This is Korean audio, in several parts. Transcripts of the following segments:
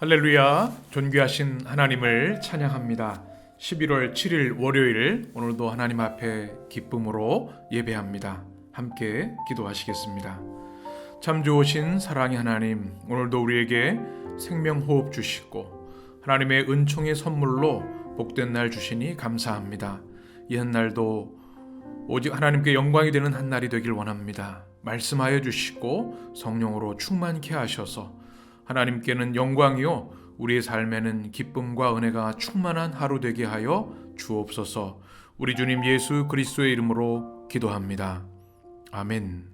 할렐루야 존귀하신 하나님을 찬양합니다. 11월 7일 월요일 오늘도 하나님 앞에 기쁨으로 예배합니다. 함께 기도하시겠습니다. 참 좋으신 사랑의 하나님 오늘도 우리에게 생명 호흡 주시고 하나님의 은총의 선물로 복된 날 주시니 감사합니다. 이 한 날도 오직 하나님께 영광이 되는 한 날이 되길 원합니다. 말씀하여 주시고 성령으로 충만케 하셔서 하나님께는 영광이요 우리의 삶에는 기쁨과 은혜가 충만한 하루 되게 하여 주옵소서. 우리 주님 예수 그리스도의 이름으로 기도합니다. 아멘.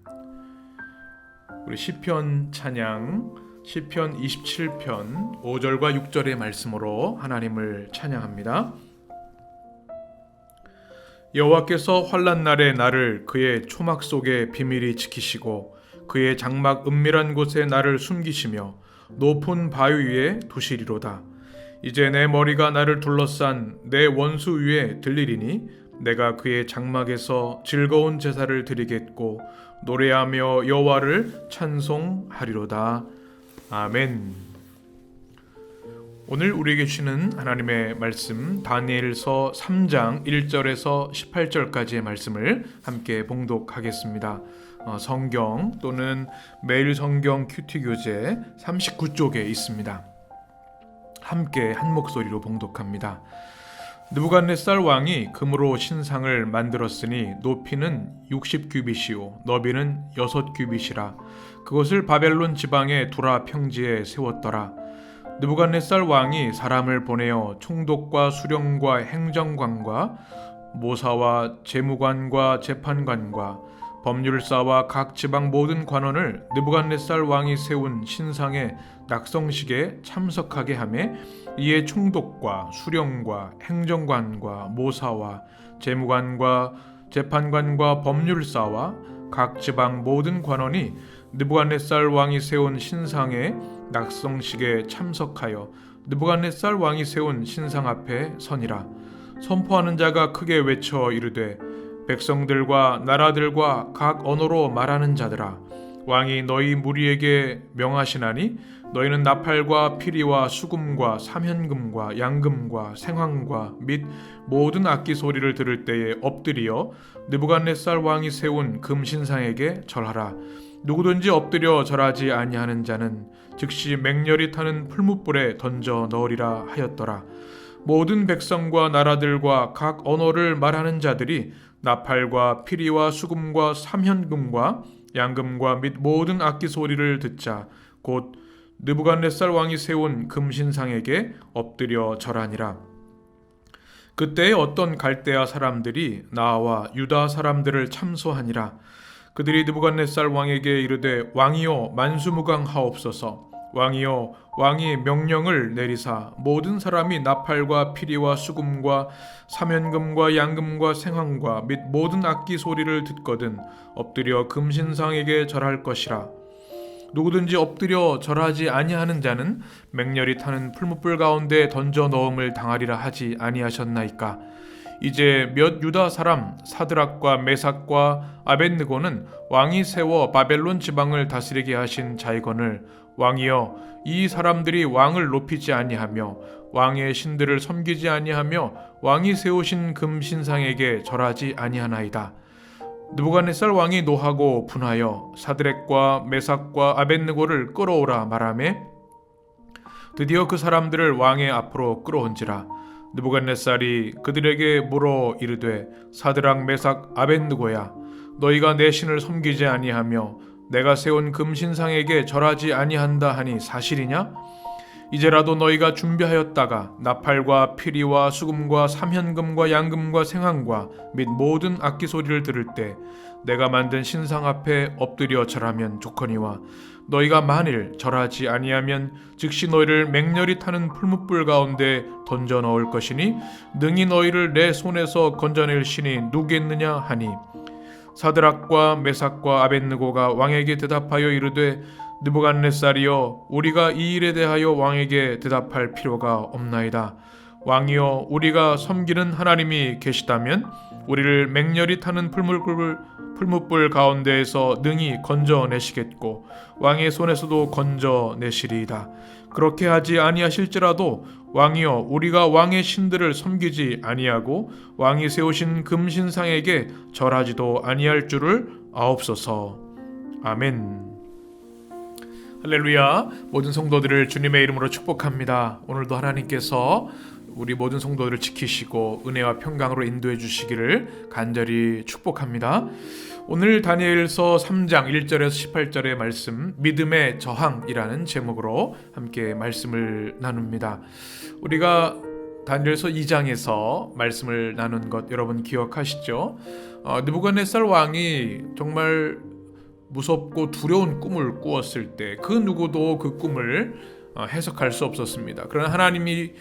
우리 시편 찬양 시편 27편 5절과 6절의 말씀으로 하나님을 찬양합니다. 여호와께서 환난 날에 나를 그의 초막 속에 비밀히 지키시고 그의 장막 은밀한 곳에 나를 숨기시며 높은 바위 위에 두시리로다. 이제 내 머리가 나를 둘러싼 내 원수 위에 들리리니 내가 그의 장막에서 즐거운 제사를 드리겠고 노래하며 여호와를 찬송하리로다. 아멘. 오늘 우리에게 주시는 하나님의 말씀 다니엘서 3장 1절에서 18절까지의 말씀을 함께 봉독하겠습니다. 어, 성경 또는 매일 성경 큐티 교재 39쪽에 있습니다. 함께 한 목소리로 봉독합니다. 느부갓네살 왕이 금으로 신상을 만들었으니 높이는 60규빗이요 너비는 6규빗이라 그것을 바벨론 지방의 두라 평지에 세웠더라. 느부갓네살 왕이 사람을 보내어 총독과 수령과 행정관과 모사와 재무관과 재판관과 법률사와 각 지방 모든 관원을 느부갓네살 왕이 세운 신상의 낙성식에 참석하게 하매 이에 총독과 수령과 행정관과 모사와 재무관과 재판관과 법률사와 각 지방 모든 관원이 느부갓네살 왕이 세운 신상의 낙성식에 참석하여 느부갓네살 왕이 세운 신상 앞에 서니라. 선포하는 자가 크게 외쳐 이르되 백성들과 나라들과 각 언어로 말하는 자들아 왕이 너희 무리에게 명하시나니 너희는 나팔과 피리와 수금과 사면금과 양금과 생황과 및 모든 악기 소리를 들을 때에 엎드리어 느부갓네살 왕이 세운 금신상에게 절하라 누구든지 엎드려 절하지 아니하는 자는 즉시 맹렬히 타는 풀무불에 던져 넣으리라 하였더라. 모든 백성과 나라들과 각 언어를 말하는 자들이 나팔과 피리와 수금과 삼현금과 양금과 및 모든 악기 소리를 듣자 곧 느부갓네살 왕이 세운 금신상에게 엎드려 절하니라. 그때 어떤 갈대아 사람들이 나와 유다 사람들을 참소하니라. 그들이 느부갓네살 왕에게 이르되 왕이여 만수무강하옵소서 왕이여 왕이 명령을 내리사 모든 사람이 나팔과 피리와 수금과 사면금과 양금과 생황과 및 모든 악기 소리를 듣거든 엎드려 금신상에게 절할 것이라. 누구든지 엎드려 절하지 아니하는 자는 맹렬히 타는 풀무불 가운데 던져 넣음을 당하리라 하지 아니하셨나이까. 이제 몇 유다 사람 사드락과 메삭과 아벤느고는 왕이 세워 바벨론 지방을 다스리게 하신 자이건을 왕이여 이 사람들이 왕을 높이지 아니하며 왕의 신들을 섬기지 아니하며 왕이 세우신 금신상에게 절하지 아니하나이다. 느부갓네살 왕이 노하고 분하여 사드렉과 메삭과 아벤느고를 끌어오라 말하매 드디어 그 사람들을 왕의 앞으로 끌어온지라 느부갓네살이 그들에게 물어 이르되 사드락 메삭 아벤느고야 너희가 내 신을 섬기지 아니하며 내가 세운 금신상에게 절하지 아니한다 하니 사실이냐? 이제라도 너희가 준비하였다가 나팔과 피리와 수금과 삼현금과 양금과 생황과 및 모든 악기 소리를 들을 때 내가 만든 신상 앞에 엎드려 절하면 좋거니와 너희가 만일 절하지 아니하면 즉시 너희를 맹렬히 타는 풀무불 가운데 던져 넣을 것이니 능히 너희를 내 손에서 건져낼 신이 누구겠느냐 하니 사드락과 메삭과 아벤느고가 왕에게 대답하여 이르되 느부갓네살이여 우리가 이 일에 대하여 왕에게 대답할 필요가 없나이다 왕이여 우리가 섬기는 하나님이 계시다면 우리를 맹렬히 타는 풀물불 풀무불 가운데에서 능히 건져내시겠고 왕의 손에서도 건져내시리이다. 그렇게 하지 아니하실지라도 왕이여 우리가 왕의 신들을 섬기지 아니하고 왕이 세우신 금신상에게 절하지도 아니할 줄을 아옵소서. 아멘. 할렐루야. 모든 성도들을 주님의 이름으로 축복합니다. 오늘도 하나님께서 우리 모든 성도들을 지키시고 은혜와 평강으로 인도해 주시기를 간절히 축복합니다. 오늘 다니엘서 3장 1절에서 18절의 말씀 믿음의 저항이라는 제목으로 함께 말씀을 나눕니다. 우리가 다니엘서 2장에서 말씀을 나눈 것 여러분 기억하시죠? 어, 느부갓네살 왕이 정말 무섭고 두려운 꿈을 꾸었을 때 그 누구도 그 꿈을 어, 해석할 수 없었습니다. 그러나 하나님이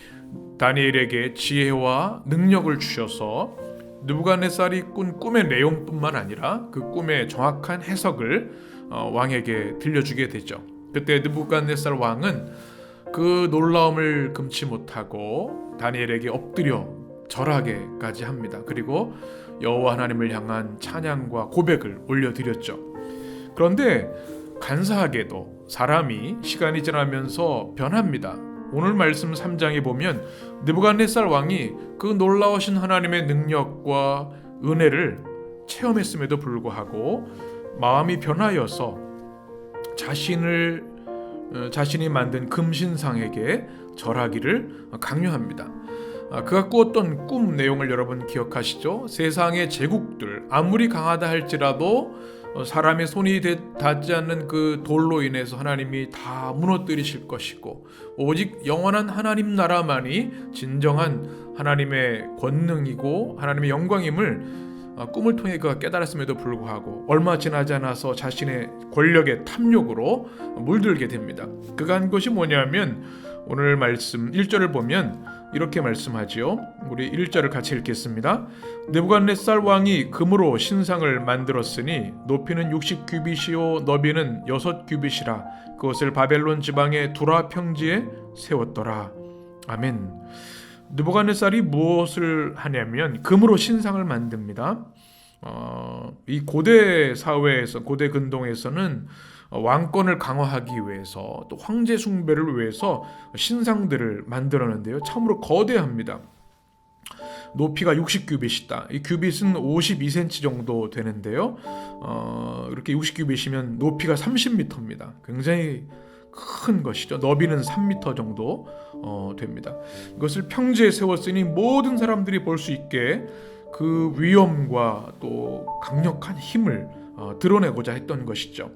다니엘에게 지혜와 능력을 주셔서 느부갓네살이 꾼 꿈의 내용뿐만 아니라 그 꿈의 정확한 해석을 어, 왕에게 들려주게 되죠. 그때 느부갓네살 왕은 그 놀라움을 금치 못하고 다니엘에게 엎드려 절하게까지 합니다. 그리고 여호와 하나님을 향한 찬양과 고백을 올려드렸죠. 그런데 간사하게도 사람이 시간이 지나면서 변합니다. 오늘 말씀 3장에 보면 느부갓네살 왕이 그 놀라우신 하나님의 능력과 은혜를 체험했음에도 불구하고 마음이 변하여서 자신을 어, 자신이 만든 금신상에게 절하기를 강요합니다. 아, 그가 꾸었던 꿈 내용을 여러분 기억하시죠? 세상의 제국들 아무리 강하다 할지라도 어, 사람의 손이 닿지 않는 그 돌로 인해서 하나님이 다 무너뜨리실 것이고 오직 영원한 하나님 나라만이 진정한 하나님의 권능이고 하나님의 영광임을 어, 꿈을 통해 그가 깨달았음에도 불구하고 얼마 지나지 않아서 자신의 권력의 탐욕으로 물들게 됩니다. 그가 한 것이 뭐냐면 오늘 말씀 1절을 보면 이렇게 말씀하지요. 우리 1절을 같이 읽겠습니다. 느부갓네살 왕이 금으로 신상을 만들었으니 높이는 60규빗이요 너비는 6규빗이라 그것을 바벨론 지방의 두라 평지에 세웠더라. 아멘. 느부갓네살이 무엇을 하냐면 금으로 신상을 만듭니다. 어, 이 고대 사회에서 고대 근동에서는 왕권을 강화하기 위해서 또 황제 숭배를 위해서 신상들을 만들었는데요. 참으로 거대합니다. 높이가 60규빗이다. 이 규빗은 52cm 정도 되는데요. 어, 이렇게 60규빗이면 높이가 30m입니다. 굉장히 큰 것이죠. 너비는 3m 정도 어, 됩니다. 이것을 평지에 세웠으니 모든 사람들이 볼 수 있게 그 위엄과 또 강력한 힘을 어, 드러내고자 했던 것이죠.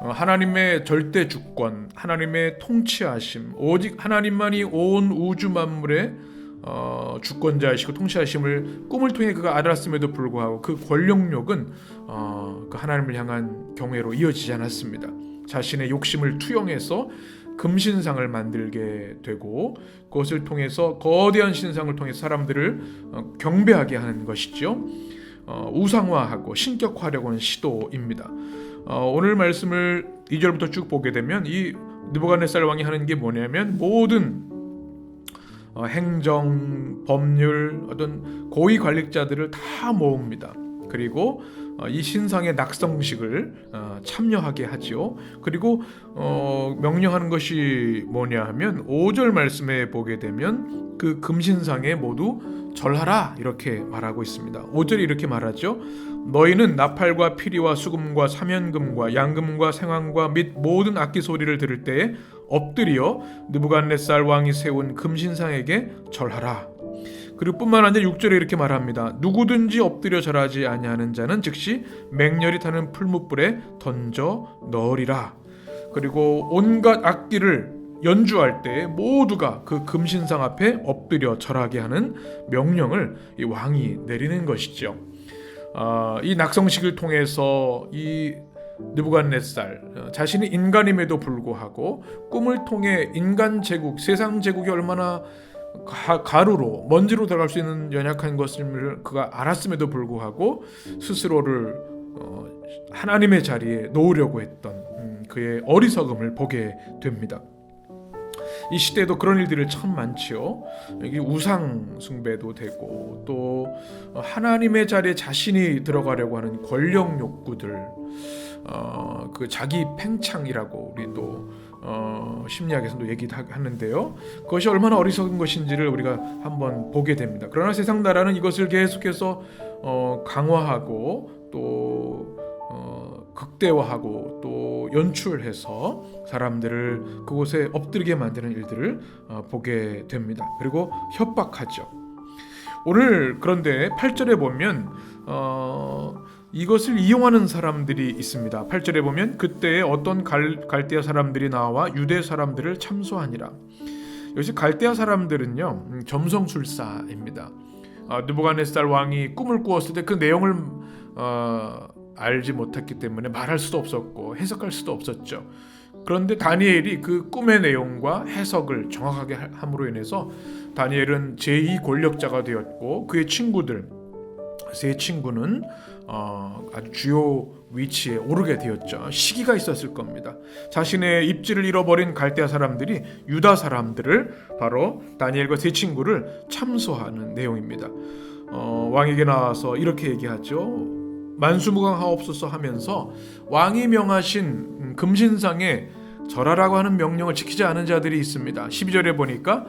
어, 하나님의 절대 주권, 하나님의 통치하심, 오직 하나님만이 온 우주 만물의 어, 주권자이시고 통치하심을 꿈을 통해 그가 알았음에도 불구하고 그 권력력은 어, 그 하나님을 향한 경외로 이어지지 않았습니다. 자신의 욕심을 투영해서 금신상을 만들게 되고 그것을 통해서 거대한 신상을 통해 사람들을 어, 경배하게 하는 것이죠. 어, 우상화하고 신격화하려고 하는 시도입니다. 어, 오늘 말씀을 2절부터 쭉 보게 되면 이 느부갓네살 왕이 하는 게 뭐냐면 모든 어, 행정, 법률, 어떤 고위 관리자들을 다 모읍니다. 그리고 어, 이 신상의 낙성식을 어, 참여하게 하지요. 그리고 어, 명령하는 것이 뭐냐 하면 5절 말씀에 보게 되면 그 금신상에 모두 절하라 이렇게 말하고 있습니다. 5절이 이렇게 말하죠. 너희는 나팔과 피리와 수금과 사면금과 양금과 생황과 및 모든 악기 소리를 들을 때에 엎드려 느부갓네살 왕이 세운 금신상에게 절하라. 그리고 뿐만 아니라 6절에 이렇게 말합니다. 누구든지 엎드려 절하지 아니하는 자는 즉시 맹렬히 타는 풀무불에 던져 넣으리라. 그리고 온갖 악기를 연주할 때 모두가 그 금신상 앞에 엎드려 절하게 하는 명령을 이 왕이 내리는 것이죠. 어, 이 낙성식을 통해서 이 느부갓네살 어, 자신이 인간임에도 불구하고 꿈을 통해 인간 제국, 세상 제국이 얼마나 가, 가루로 먼지로 들어갈 수 있는 연약한 것을 그가 알았음에도 불구하고 스스로를 어, 하나님의 자리에 놓으려고 했던 음, 그의 어리석음을 보게 됩니다. 이 시대에도 그런 일들이 참 많지요. 여기 우상 숭배도 되고 또 하나님의 자리에 자신이 들어가려고 하는 권력 욕구들, 어, 그 자기 팽창이라고 우리 또 어, 심리학에서도 얘기하는데요. 그것이 얼마나 어리석은 것인지를 우리가 한번 보게 됩니다. 그러나 세상 나라는 이것을 계속해서 어, 강화하고 또 어, 극대화하고 또 연출해서 사람들을 그곳에 엎드리게 만드는 일들을 어, 보게 됩니다. 그리고 협박하죠. 오늘 그런데 8절에 보면 어, 이것을 이용하는 사람들이 있습니다. 8절에 보면 그때에 어떤 갈, 갈대아 사람들이 나와 유대 사람들을 참소하니라. 여기서 갈대아 사람들은요 음, 점성술사입니다. 어, 느부갓네살 왕이 꿈을 꾸었을 때 그 내용을 어, 알지 못했기 때문에 말할 수도 없었고 해석할 수도 없었죠. 그런데 다니엘이 그 꿈의 내용과 해석을 정확하게 하- 함으로 인해서 다니엘은 제2 권력자가 되었고 그의 친구들 세 친구는 어, 아주 주요 위치에 오르게 되었죠. 시기가 있었을 겁니다. 자신의 입지를 잃어버린 갈대아 사람들이 유다 사람들을 바로 다니엘과 세 친구를 참소하는 내용입니다. 어, 왕에게 나와서 이렇게 얘기하죠. 만수무강하옵소서 하면서 왕이 명하신 음, 금신상에 절하라고 하는 명령을 지키지 않은 자들이 있습니다. 12절에 보니까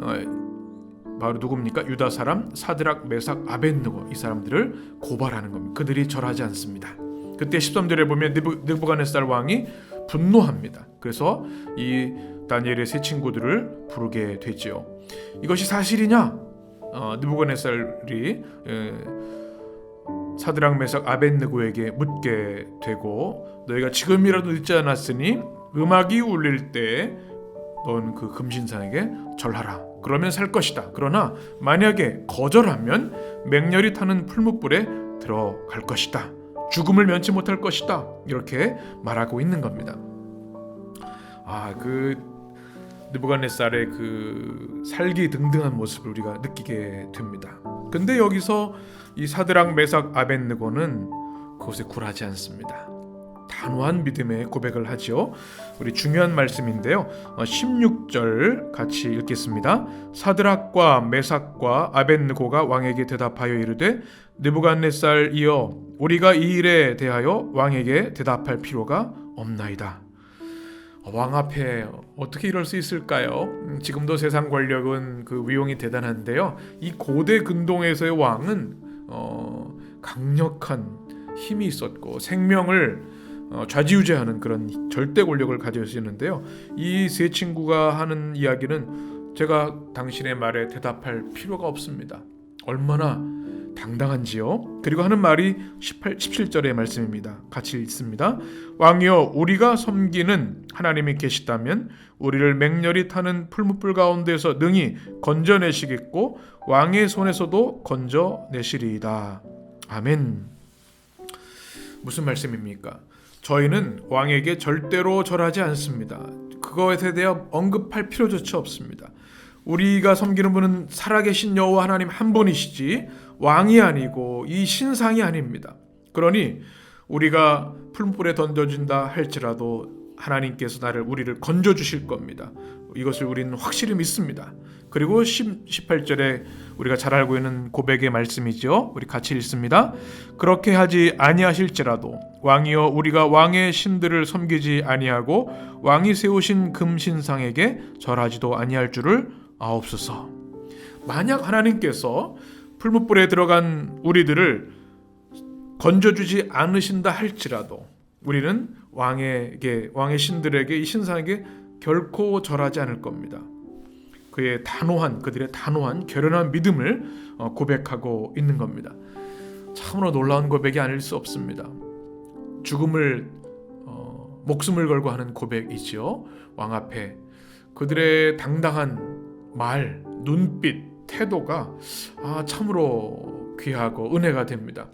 어, 바로 누굽니까? 유다 사람 사드락 메삭 아벤느고 이 사람들을 고발하는 겁니다. 그들이 절하지 않습니다. 그때 13절에 보면 느부, 느부갓네살 왕이 분노합니다. 그래서 이 다니엘의 세 친구들을 부르게 되지요. 이것이 사실이냐? 어, 느부갓네살이 에, 사드락 메삭 아벤느고에게 묻게 되고 너희가 지금이라도 늦지 않았으니 음악이 울릴 때 넌 그 금신상에게 절하라. 그러면 살 것이다. 그러나 만약에 거절하면 맹렬히 타는 풀무불에 들어갈 것이다. 죽음을 면치 못할 것이다. 이렇게 말하고 있는 겁니다. 아, 그 느부갓네살의 그 살기 등등한 모습을 우리가 느끼게 됩니다. 근데 여기서 이 사드랑 메삭 아벤느고는 그것에 굴하지 않습니다. 단호한 믿음의 고백을 하지요. 우리 중요한 말씀인데요. 어, 16절 같이 읽겠습니다. 사드락과 메삭과 아벤느고가 왕에게 대답하여 이르되 느부갓네살이여 우리가 이 일에 대하여 왕에게 대답할 필요가 없나이다. 어, 왕 앞에 어떻게 이럴 수 있을까요? 음, 지금도 세상 권력은 그 위용이 대단한데요. 이 고대 근동에서의 왕은 어, 강력한 힘이 있었고 생명을 어, 좌지우지하는 그런 절대 권력을 가지고 있는데요. 이 세 친구가 하는 이야기는 제가 당신의 말에 대답할 필요가 없습니다. 얼마나 당당한지요. 그리고 하는 말이 18, 17절의 말씀입니다. 같이 읽습니다. 왕이여 우리가 섬기는 하나님이 계시다면 우리를 맹렬히 타는 풀무불 가운데서 능히 건져내시겠고 왕의 손에서도 건져내시리이다. 아멘. 무슨 말씀입니까? 저희는 왕에게 절대로 절하지 않습니다. 그것에 대해 언급할 필요조차 없습니다. 우리가 섬기는 분은 살아계신 여호와 하나님 한 분이시지 왕이 아니고 이 신상이 아닙니다. 그러니 우리가 풀무불에 던져진다 할지라도 하나님께서 나를 우리를 건져 주실 겁니다. 이것을 우리는 확실히 믿습니다. 그리고 10, 18절에 우리가 잘 알고 있는 고백의 말씀이죠. 우리 같이 읽습니다. 그렇게 하지 아니하실지라도 왕이여 우리가 왕의 신들을 섬기지 아니하고 왕이 세우신 금신상에게 절하지도 아니할 줄을 아옵소서. 만약 하나님께서 풀무불에 들어간 우리들을 건져주지 않으신다 할지라도 우리는 왕에게 왕의 신들에게 이 신상에게 결코 절하지 않을 겁니다. 그의 단호한 그들의 단호한 결연한 믿음을 어, 고백하고 있는 겁니다. 참으로 놀라운 고백이 아닐 수 없습니다. 죽음을 어, 목숨을 걸고 하는 고백이지요. 왕 앞에 그들의 당당한 말, 눈빛, 태도가 아, 참으로 귀하고 은혜가 됩니다.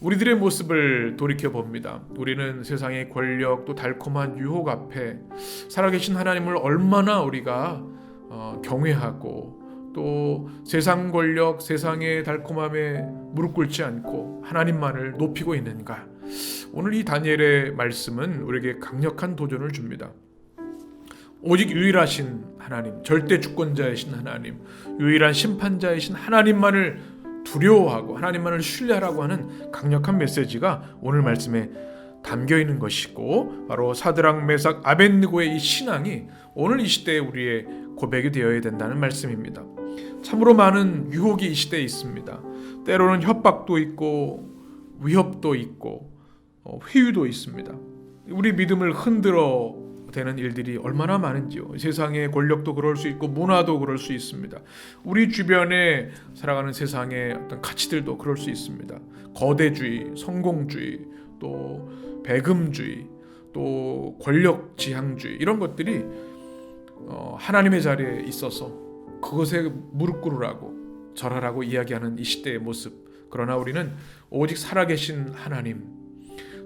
우리들의 모습을 돌이켜 봅니다. 우리는 세상의 권력 또 달콤한 유혹 앞에 살아계신 하나님을 얼마나 우리가 어, 경외하고 또 세상 권력, 세상의 달콤함에 무릎 꿇지 않고 하나님만을 높이고 있는가? 오늘 이 다니엘의 말씀은 우리에게 강력한 도전을 줍니다. 오직 유일하신 하나님, 절대 주권자이신 하나님, 유일한 심판자이신 하나님만을 두려워하고 하나님만을 신뢰하라고 하는 강력한 메시지가 오늘 말씀에 담겨 있는 것이고 바로 사드랑 메삭 아벤느고의 이 신앙이 오늘 이 시대에 우리의 고백이 되어야 된다는 말씀입니다. 참으로 많은 유혹이 이 시대에 있습니다. 때로는 협박도 있고 위협도 있고 어, 회유도 있습니다. 우리 믿음을 흔들어 되는 일들이 얼마나 많은지요. 세상의 권력도 그럴 수 있고 문화도 그럴 수 있습니다. 우리 주변에 살아가는 세상의 어떤 가치들도 그럴 수 있습니다. 거대주의, 성공주의, 또 배금주의, 또 권력 지향주의 이런 것들이 어, 하나님의 자리에 있어서 그것에 무릎 꿇으라고 절하라고 이야기하는 이 시대의 모습. 그러나 우리는 오직 살아계신 하나님,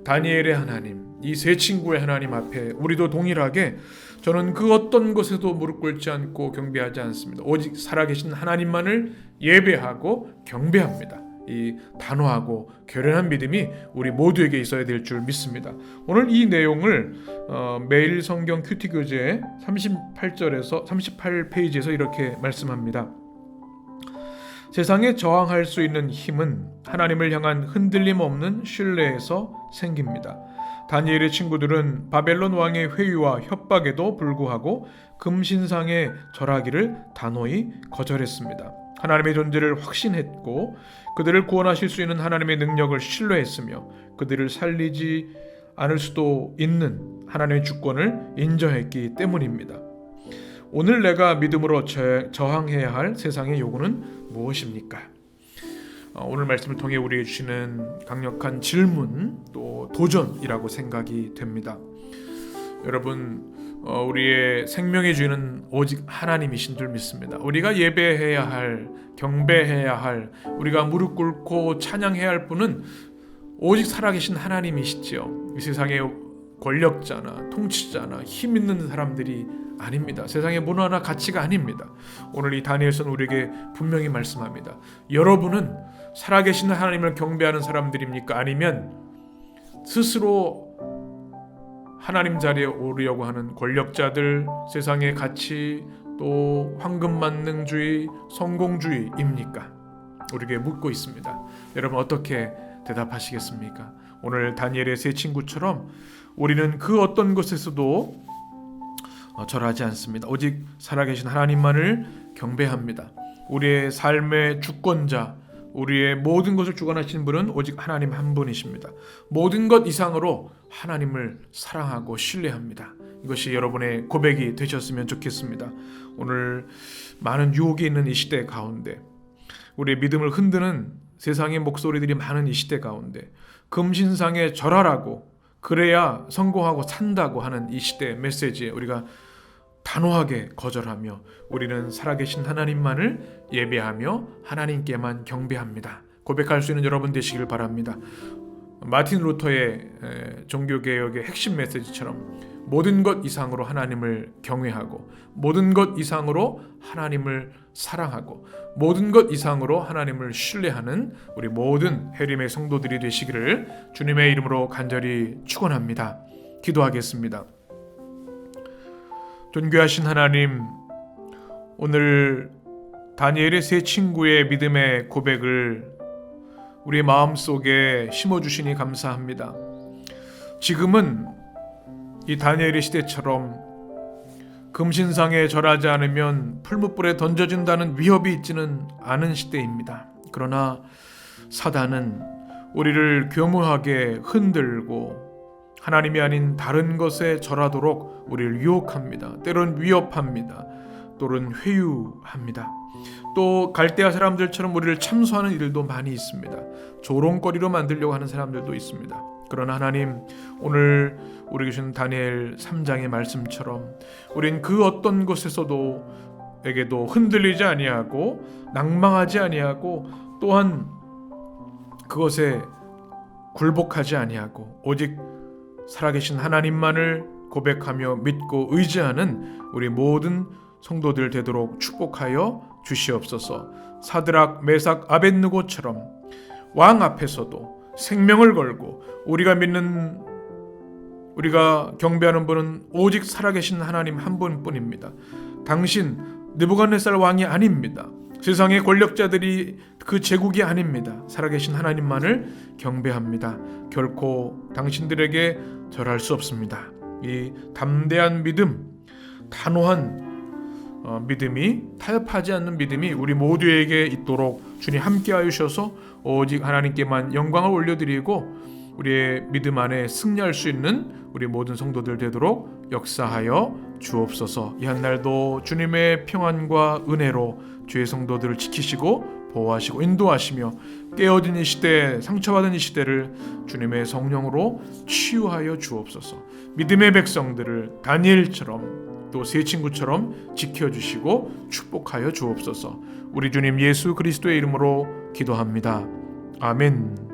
다니엘의 하나님, 이 세 친구의 하나님 앞에 우리도 동일하게 저는 그 어떤 것에도 무릎 꿇지 않고 경배하지 않습니다. 오직 살아계신 하나님만을 예배하고 경배합니다. 이 단호하고 결연한 믿음이 우리 모두에게 있어야 될 줄 믿습니다. 오늘 이 내용을 어, 매일 성경 큐티 교재 38절에서 38페이지에서 이렇게 말씀합니다. 세상에 저항할 수 있는 힘은 하나님을 향한 흔들림 없는 신뢰에서 생깁니다. 다니엘의 친구들은 바벨론 왕의 회유와 협박에도 불구하고 금신상에 절하기를 단호히 거절했습니다. 하나님의 존재를 확신했고 그들을 구원하실 수 있는 하나님의 능력을 신뢰했으며 그들을 살리지 않을 수도 있는 하나님의 주권을 인정했기 때문입니다. 오늘 내가 믿음으로 저항해야 할 세상의 요구는 무엇입니까? 어, 오늘 말씀을 통해 우리에게 주시는 강력한 질문 또 도전이라고 생각이 됩니다. 여러분 어, 우리의 생명의 주인은 오직 하나님이신 줄 믿습니다. 우리가 예배해야 할 경배해야 할 우리가 무릎 꿇고 찬양해야 할 분은 오직 살아계신 하나님이시지요. 이 세상의 권력자나 통치자나 힘 있는 사람들이 아닙니다. 세상의 문화나 가치가 아닙니다. 오늘 이 다니엘서는 우리에게 분명히 말씀합니다. 여러분은 살아계신 하나님을 경배하는 사람들입니까? 아니면 스스로 하나님 자리에 오르려고 하는 권력자들, 세상의 가치, 또 황금 만능주의, 성공주의입니까? 우리에게 묻고 있습니다. 여러분 어떻게 대답하시겠습니까? 오늘 다니엘의 세 친구처럼 우리는 그 어떤 것에서도 어, 절하지 않습니다. 오직 살아계신 하나님만을 경배합니다. 우리의 삶의 주권자, 우리의 모든 것을 주관하시는 분은 오직 하나님 한 분이십니다. 모든 것 이상으로 하나님을 사랑하고 신뢰합니다. 이것이 여러분의 고백이 되셨으면 좋겠습니다. 오늘 많은 유혹이 있는 이 시대 가운데 우리의 믿음을 흔드는 세상의 목소리들이 많은 이 시대 가운데 금신상에 절하라고 그래야 성공하고 산다고 하는 이 시대 메시지에 우리가 단호하게 거절하며 우리는 살아계신 하나님만을 예배하며 하나님께만 경배합니다. 고백할 수 있는 여러분 되시길 바랍니다. 마틴 루터의 종교개혁의 핵심 메시지처럼 모든 것 이상으로 하나님을 경외하고 모든 것 이상으로 하나님을 사랑하고 모든 것 이상으로 하나님을 신뢰하는 우리 모든 해림의 성도들이 되시기를 주님의 이름으로 간절히 축원합니다. 기도하겠습니다. 존귀하신 하나님, 오늘 다니엘의 세 친구의 믿음의 고백을 우리 마음 속에 심어 주시니 감사합니다. 지금은 이 다니엘의 시대처럼 금신상에 절하지 않으면 풀무불에 던져진다는 위협이 있지는 않은 시대입니다. 그러나 사단은 우리를 교묘하게 흔들고 하나님이 아닌 다른 것에 절하도록 우리를 유혹합니다. 때론 위협합니다. 또는 회유합니다. 또 갈대아 사람들처럼 우리를 참소하는 일들도 많이 있습니다. 조롱거리로 만들려고 하는 사람들도 있습니다. 그러나 하나님 오늘 우리 계신 다니엘 3장의 말씀처럼 우린 그 어떤 것에서도 에게도 흔들리지 아니하고 낭망하지 아니하고 또한 그것에 굴복하지 아니하고 오직 살아계신 하나님만을 고백하며 믿고 의지하는 우리 모든 성도들 되도록 축복하여 주시옵소서. 사드락, 메삭, 아벤느고처럼 왕 앞에서도 생명을 걸고 우리가 믿는 우리가 경배하는 분은 오직 살아계신 하나님 한 분뿐입니다. 당신 느부갓네살 왕이 아닙니다. 세상의 권력자들이 그 제국이 아닙니다. 살아계신 하나님만을 경배합니다. 결코 당신들에게 절할 수 없습니다. 이 담대한 믿음, 단호한 어, 믿음이 타협하지 않는 믿음이 우리 모두에게 있도록 주님 함께하여 주셔서 오직 하나님께만 영광을 올려드리고 우리의 믿음 안에 승리할 수 있는 우리 모든 성도들 되도록 역사하여 주옵소서. 이 한날도 주님의 평안과 은혜로 주의 성도들을 지키시고 보호하시고 인도하시며 깨어진 이 시대, 상처받은 이 시대를 주님의 성령으로 치유하여 주옵소서. 믿음의 백성들을 다니엘처럼 또 세 친구처럼 지켜주시고 축복하여 주옵소서. 우리 주님 예수 그리스도의 이름으로 기도합니다. 아멘.